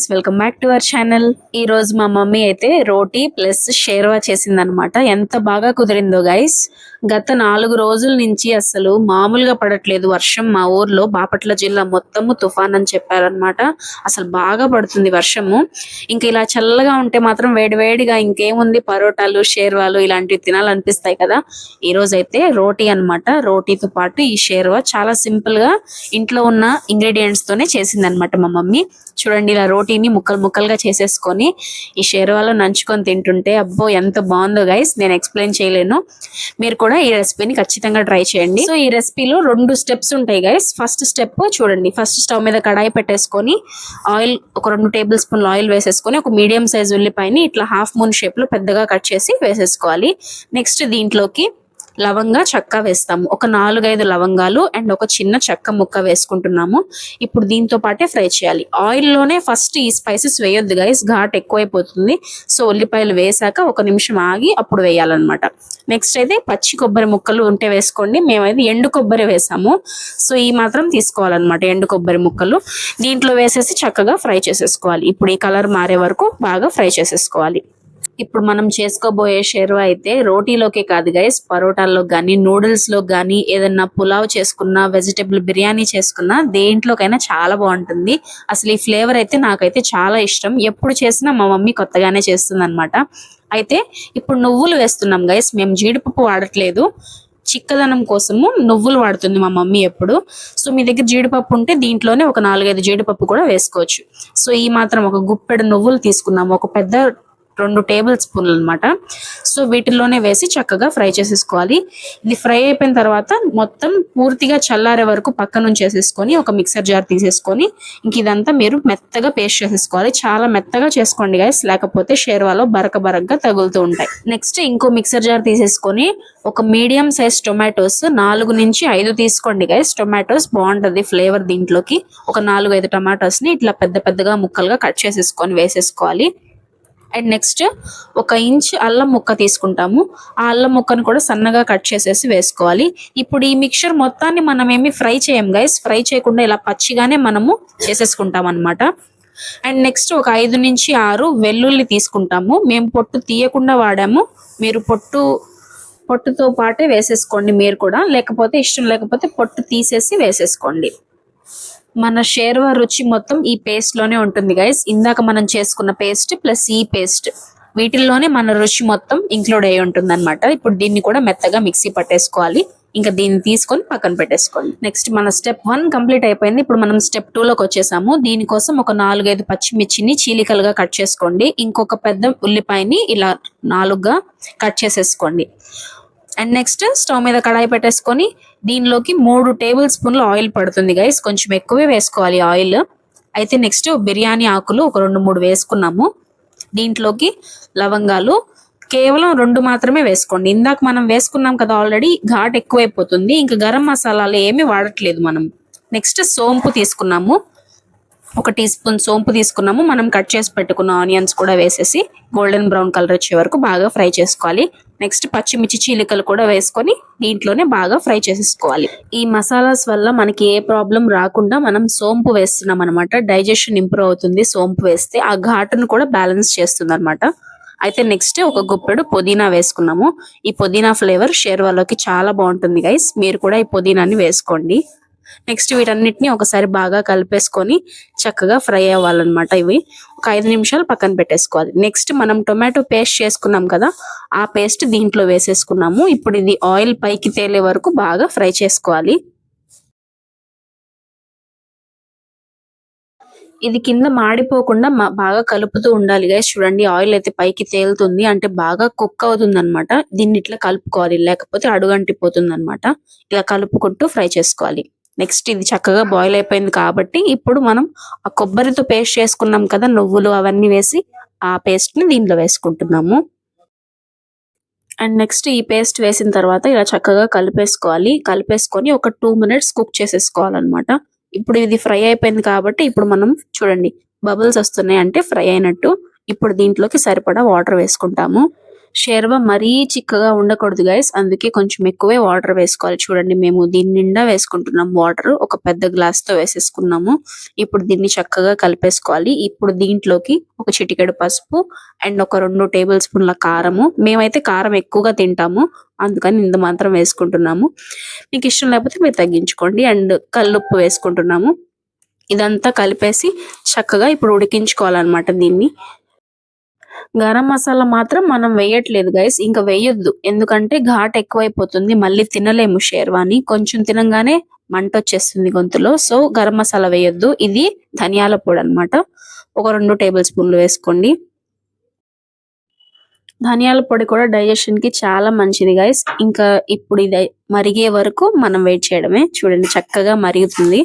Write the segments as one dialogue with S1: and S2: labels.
S1: Guys welcome back to our channel ఈ రోజు మా మమ్మీ అయితే రోటీ ప్లస్ షేర్వా చేసిందనమాట ఎంత బాగా కుదిరిందో గైస్ గత నాలుగు రోజుల నుంచి అసలు మామూలుగా పడట్లేదు వర్షం మా ఊర్లో. బాపట్ల జిల్లా మొత్తము తుఫాన్ అని చెప్పారనమాట అసలు బాగా పడుతుంది వర్షము. ఇంకా ఇలా చల్లగా ఉంటే మాత్రం వేడివేడిగా ఇంకేముంది? పరోటాలు షేర్వాలు ఇలాంటివి తినాలనిపిస్తాయి కదా. ఈ రోజు అయితే రోటీ అన్నమాట. రోటీతో పాటు ఈ షేర్వా చాలా సింపుల్గా ఇంట్లో ఉన్న ఇంగ్రీడియంట్స్ తోనే చేసిందనమాట మా మమ్మీ. చూడండి ఇలా రోటీని ముక్కలు ముక్కలుగా చేసేసుకొని ఈ షేర్వాలో నంచుకొని తింటుంటే అబ్బో ఎంత బాగుందో గైస్ నేను ఎక్స్ప్లెయిన్ చేయలేను. మీరు కూడా ఈ రెసిపీని ఖచ్చితంగా ట్రై చేయండి. సో ఈ రెసిపీలో రెండు స్టెప్స్ ఉంటాయి గైస్ ఫస్ట్ స్టెప్ చూడండి. ఫస్ట్ స్టవ్ మీద కడాయి పెట్టేసుకొని ఆయిల్ ఒక రెండు టేబుల్ స్పూన్ ఆయిల్ వేసేసుకొని ఒక మీడియం సైజ్ ఉల్లిపాయని ఇట్లా హాఫ్ మూన్ షేప్లో పెద్దగా కట్ చేసి వేసేసుకోవాలి. నెక్స్ట్ దీంట్లోకి లవంగా చెక్క వేస్తాము. ఒక నాలుగైదు లవంగాలు అండ్ ఒక చిన్న చెక్క ముక్క వేసుకుంటున్నాము. ఇప్పుడు దీంతో పాటే ఫ్రై చేయాలి. ఆయిల్లోనే ఫస్ట్ ఈ స్పైసెస్ వేయొద్దు గైస్ ఘాట్ ఎక్కువైపోతుంది. సో ఉల్లిపాయలు వేసాక ఒక నిమిషం ఆగి అప్పుడు వేయాలన్నమాట. నెక్స్ట్ అయితే పచ్చి కొబ్బరి ముక్కలు ఉంటే వేసుకోండి. మేమైతే ఎండు కొబ్బరి వేసాము. సో ఈ మాత్రం తీసుకోవాలన్నమాట ఎండు కొబ్బరి ముక్కలు. దీంట్లో వేసేసి చక్కగా ఫ్రై చేసేసుకోవాలి. ఇప్పుడు ఈ కలర్ మారే వరకు బాగా ఫ్రై చేసేసుకోవాలి. ఇప్పుడు మనం చేసుకోబోయే షేర్వా అయితే రోటీలోకే కాదు గైస్ పరోటాల్లో కానీ నూడిల్స్లో కానీ ఏదన్నా పులావ్ చేసుకున్నా వెజిటేబుల్ బిర్యానీ చేసుకున్నా దేంట్లోకైనా చాలా బాగుంటుంది. అసలు ఈ ఫ్లేవర్ అయితే నాకైతే చాలా ఇష్టం. ఎప్పుడు చేసినా మా మమ్మీ కొత్తగానే చేస్తుంది అనమాట అయితే ఇప్పుడు నువ్వులు వేస్తున్నాం గైస్ మేము జీడిపప్పు వాడట్లేదు. చిక్కదనం కోసము నువ్వులు వాడుతుంది మా మమ్మీ ఎప్పుడు. సో మీ దగ్గర జీడిపప్పు ఉంటే దీంట్లోనే ఒక నాలుగైదు జీడిపప్పు కూడా వేసుకోవచ్చు. సో ఈ మాత్రం ఒక గుప్పెడు నువ్వులు తీసుకున్నాము. ఒక పెద్ద రెండు టేబుల్ స్పూన్లు అనమాట సో వీటిల్లోనే వేసి చక్కగా ఫ్రై చేసేసుకోవాలి. ఇది ఫ్రై అయిపోయిన తర్వాత మొత్తం పూర్తిగా చల్లారే వరకు పక్క నుంచి వేసేసుకొని ఒక మిక్సర్ జార్ తీసేసుకొని ఇంక ఇదంతా మీరు మెత్తగా పేస్ట్ చేసేసుకోవాలి. చాలా మెత్తగా చేసుకోండి గైస్ లేకపోతే షేర్వాలో బరక బరకగా తగులుతూ ఉంటాయి. నెక్స్ట్ ఇంకో మిక్సర్ జార్ తీసేసుకొని ఒక మీడియం సైజ్ టొమాటోస్ నాలుగు నుంచి ఐదు తీసుకోండి గైస్ టొమాటోస్ బాగుంటది ఫ్లేవర్ దీంట్లోకి. ఒక నాలుగు ఐదు టొమాటోస్ని ఇట్లా పెద్ద పెద్దగా ముక్కలుగా కట్ చేసేసుకొని వేసేసుకోవాలి. అండ్ నెక్స్ట్ ఒక ఇంచ్ అల్లం ముక్క తీసుకుంటాము. ఆ అల్లం ముక్కను కూడా సన్నగా కట్ చేసేసి వేసుకోవాలి. ఇప్పుడు ఈ మిక్చర్ మొత్తాన్ని మనం ఏమి ఫ్రై చేయం గైస్ ఫ్రై చేయకుండా ఇలా పచ్చిగానే మనము చేసేసుకుంటాం అనమాట అండ్ నెక్స్ట్ ఒక ఐదు నుంచి ఆరు వెల్లుల్లి తీసుకుంటాము. మేము పొట్టు తీయకుండా వాడాము. మీరు పొట్టు పొట్టుతో పాటే వేసేసుకోండి మీరు కూడా. లేకపోతే ఇష్టం లేకపోతే పొట్టు తీసేసి వేసేసుకోండి. మన షేర్వా రుచి మొత్తం ఈ పేస్ట్లోనే ఉంటుంది గైస్ ఇందాక మనం చేసుకున్న పేస్ట్ ప్లస్ ఈ పేస్ట్ వీటిల్లోనే మన రుచి మొత్తం ఇంక్లూడ్ అయి ఉంటుంది అనమాట ఇప్పుడు దీన్ని కూడా మెత్తగా మిక్సీ పట్టేసుకోవాలి. ఇంకా దీన్ని తీసుకొని పక్కన పెట్టేసుకోండి. నెక్స్ట్ మన స్టెప్ వన్ కంప్లీట్ అయిపోయింది. ఇప్పుడు మనం స్టెప్ టూ లోకి వచ్చేసాము. దీనికోసం ఒక నాలుగైదు పచ్చిమిర్చిని చీలికలుగా కట్ చేసుకోండి. ఇంకొక పెద్ద ఉల్లిపాయని ఇలా నాలుగుగా కట్ చేసేసుకోండి. అండ్ నెక్స్ట్ స్టవ్ మీద కడాయి పెట్టేసుకొని దీనిలోకి మూడు టేబుల్ స్పూన్లు ఆయిల్ పడుతుంది గైస్ కొంచెం ఎక్కువే వేసుకోవాలి ఆయిల్. అయితే నెక్స్ట్ బిర్యానీ ఆకులు ఒక రెండు మూడు వేసుకున్నాము. దీంట్లోకి లవంగాలు కేవలం రెండు మాత్రమే వేసుకోండి. ఇందాక మనం వేసుకున్నాం కదా ఆల్రెడీ ఘాట్ ఎక్కువైపోతుంది. ఇంకా గరం మసాలాలు ఏమీ వాడట్లేదు మనం. నెక్స్ట్ సోంపు తీసుకున్నాము. ఒక టీ స్పూన్ సోంపు తీసుకున్నాము. మనం కట్ చేసి పెట్టుకున్న ఆనియన్స్ కూడా వేసేసి గోల్డెన్ బ్రౌన్ కలర్ వచ్చే వరకు బాగా ఫ్రై చేసుకోవాలి. నెక్స్ట్ పచ్చిమిర్చి చీలికలు కూడా వేసుకొని దీంట్లోనే బాగా ఫ్రై చేసేసుకోవాలి. ఈ మసాలాస్ వల్ల మనకి ఏ ప్రాబ్లం రాకుండా మనం సోంపు వేస్తున్నాం అనమాట డైజెషన్ ఇంప్రూవ్ అవుతుంది. సోంపు వేస్తే ఆ ఘాటును కూడా బ్యాలెన్స్ చేస్తుంది అనమాట అయితే నెక్స్ట్ ఒక గుప్పెడు పుదీనా వేసుకున్నాము. ఈ పుదీనా ఫ్లేవర్ షేర్వాలోకి చాలా బాగుంటుంది గైస్ మీరు కూడా ఈ పుదీనాని వేసుకోండి. నెక్స్ట్ వీటన్నిటిని ఒకసారి బాగా కలిపేసుకొని చక్కగా ఫ్రై అవ్వాలన్నమాట ఇవి. ఒక ఐదు నిమిషాలు పక్కన పెట్టేసుకోవాలి. నెక్స్ట్ మనం టొమాటో పేస్ట్ చేసుకున్నాం కదా ఆ పేస్ట్ దీంట్లో వేసేసుకున్నాము. ఇప్పుడు ఇది ఆయిల్ పైకి తేలే వరకు బాగా ఫ్రై చేసుకోవాలి. ఇది కింద మాడిపోకుండా బాగా కలుపుతూ ఉండాలి గైస్ చూడండి ఆయిల్ అయితే పైకి తేలుతుంది. అంటే బాగా కుక్ అవుతుంది అనమాట దీన్ని ఇట్లా కలుపుకోవాలి. లేకపోతే అడుగంటిపోతుంది అనమాట ఇలా కలుపుకుంటూ ఫ్రై చేసుకోవాలి. నెక్స్ట్ ఇది చక్కగా బాయిల్ అయిపోయింది కాబట్టి ఇప్పుడు మనం ఆ కొబ్బరితో పేస్ట్ చేసుకున్నాం కదా నువ్వులు అవన్నీ వేసి ఆ పేస్ట్ని దీంట్లో వేసుకుంటున్నాము. అండ్ నెక్స్ట్ ఈ పేస్ట్ వేసిన తర్వాత ఇలా చక్కగా కలిపేసుకోవాలి. కలిపేసుకొని ఒక టూ మినిట్స్ కుక్ చేసేసుకోవాలన్నమాట. ఇప్పుడు ఇది ఫ్రై అయిపోయింది కాబట్టి ఇప్పుడు మనం చూడండి బబుల్స్ వస్తున్నాయి అంటే ఫ్రై అయినట్టు. ఇప్పుడు దీంట్లోకి సరిపడా వాటర్ వేసుకుంటాము. షేర్వ మరీ చిక్కగా ఉండకూడదు గైస్ అందుకే కొంచెం ఎక్కువే వాటర్ వేసుకోవాలి. చూడండి మేము దీని నిండా వేసుకుంటున్నాం వాటర్ ఒక పెద్ద గ్లాస్తో వేసేసుకున్నాము. ఇప్పుడు దీన్ని చక్కగా కలిపేసుకోవాలి. ఇప్పుడు దీంట్లోకి ఒక చిటికెడు పసుపు అండ్ ఒక రెండు టేబుల్ స్పూన్ల కారము. మేమైతే కారం ఎక్కువగా తింటాము. అందుకని ఇంత మాత్రం వేసుకుంటున్నాము. మీకు ఇష్టం లేకపోతే మీరు తగ్గించుకోండి. అండ్ కల్లుప్పు వేసుకుంటున్నాము. ఇదంతా కలిపేసి చక్కగా ఇప్పుడు ఉడికించుకోవాలన్నమాట దీన్ని. గరం మసాలా మాత్రం మనం వేయట్లేదు గైస్ ఇంకా వేయొద్దు. ఎందుకంటే ఘాట్ ఎక్కువైపోతుంది. మళ్ళీ తినలేము షేర్వాని. కొంచెం తినంగానే మంట వచ్చేస్తుంది గొంతులో. సో గరం మసాలా వేయొద్దు. ఇది ధనియాల పొడి అన్నమాట. ఒక రెండు టేబుల్ స్పూన్లు వేసుకోండి. ధనియాల పొడి కూడా డైజెషన్కి చాలా మంచిది గైస్ ఇంకా ఇప్పుడు ఇది మరిగే వరకు మనం వెయిట్ చేయడమే. చూడండి చక్కగా మరుగుతుంది.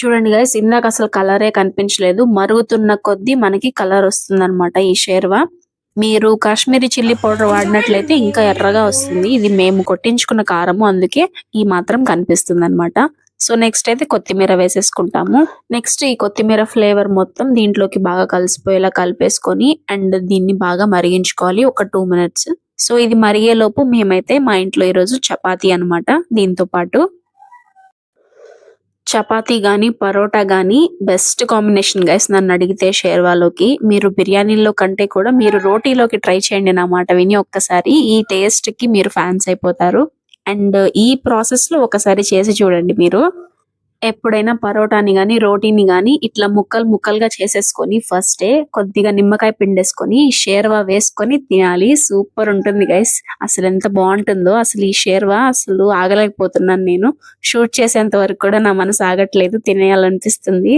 S1: చూడండి గైస్ ఇందాక అసలు కలరే కనిపించలేదు. మరుగుతున్న కొద్దీ మనకి కలర్ వస్తుంది ఈ షేర్వా. మీరు కాశ్మీరీ చిల్లీ పౌడర్ వాడినట్లయితే ఇంకా ఎర్రగా వస్తుంది. ఇది మేము కొట్టించుకున్న కారము అందుకే ఈ మాత్రం కనిపిస్తుంది అనమాట సో నెక్స్ట్ అయితే కొత్తిమీర వేసేసుకుంటాము. నెక్స్ట్ ఈ కొత్తిమీర ఫ్లేవర్ మొత్తం దీంట్లోకి బాగా కలిసిపోయేలా కలిపేసుకొని అండ్ దీన్ని బాగా మరిగించుకోవాలి ఒక టూ మినిట్స్ సో ఇది మరిగేలోపు మేమైతే మా ఇంట్లో ఈరోజు చపాతీ అన్నమాట. దీంతో పాటు చపాతీ గాని పరోటా గాని బెస్ట్ కాంబినేషన్ గైస్ నన్ను అడిగితే షేర్వాలోకి మీరు బిర్యానీలో కంటే కూడా మీరు రోటీలోకి ట్రై చేయండి నా మాట విని ఒక్కసారి ఈ టేస్ట్కి మీరు ఫ్యాన్స్ అయిపోతారు. అండ్ ఈ ప్రాసెస్లో ఒకసారి చేసి చూడండి మీరు. ఎప్పుడైనా పరోటాని గాని రోటీని గాని ఇట్లా ముక్కలు ముక్కలుగా చేసేసుకొని ఫస్ట్ కొద్దిగా నిమ్మకాయ పిండేసుకొని షేర్వా వేసుకొని తినాలి. సూపర్ ఉంటుంది గైస్ అసలు ఎంత బాగుంటుందో అసలు ఈ షేర్వా అసలు ఆగలేకపోతున్నాను నేను. షూట్ చేసేంత వరకు కూడా నా మనసు ఆగట్లేదు తినేయాలనిపిస్తుంది.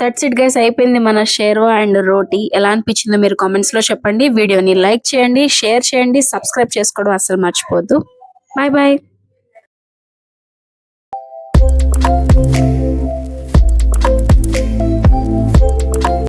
S1: దట్స్ ఇట్ గైస్ అయిపోయింది మన షేర్వా అండ్ రోటీ. ఎలా అనిపించిందో మీరు కామెంట్స్లో చెప్పండి. వీడియోని లైక్ చేయండి షేర్ చేయండి సబ్స్క్రైబ్ చేసుకోవడం అసలు మర్చిపోద్దు. Bye bye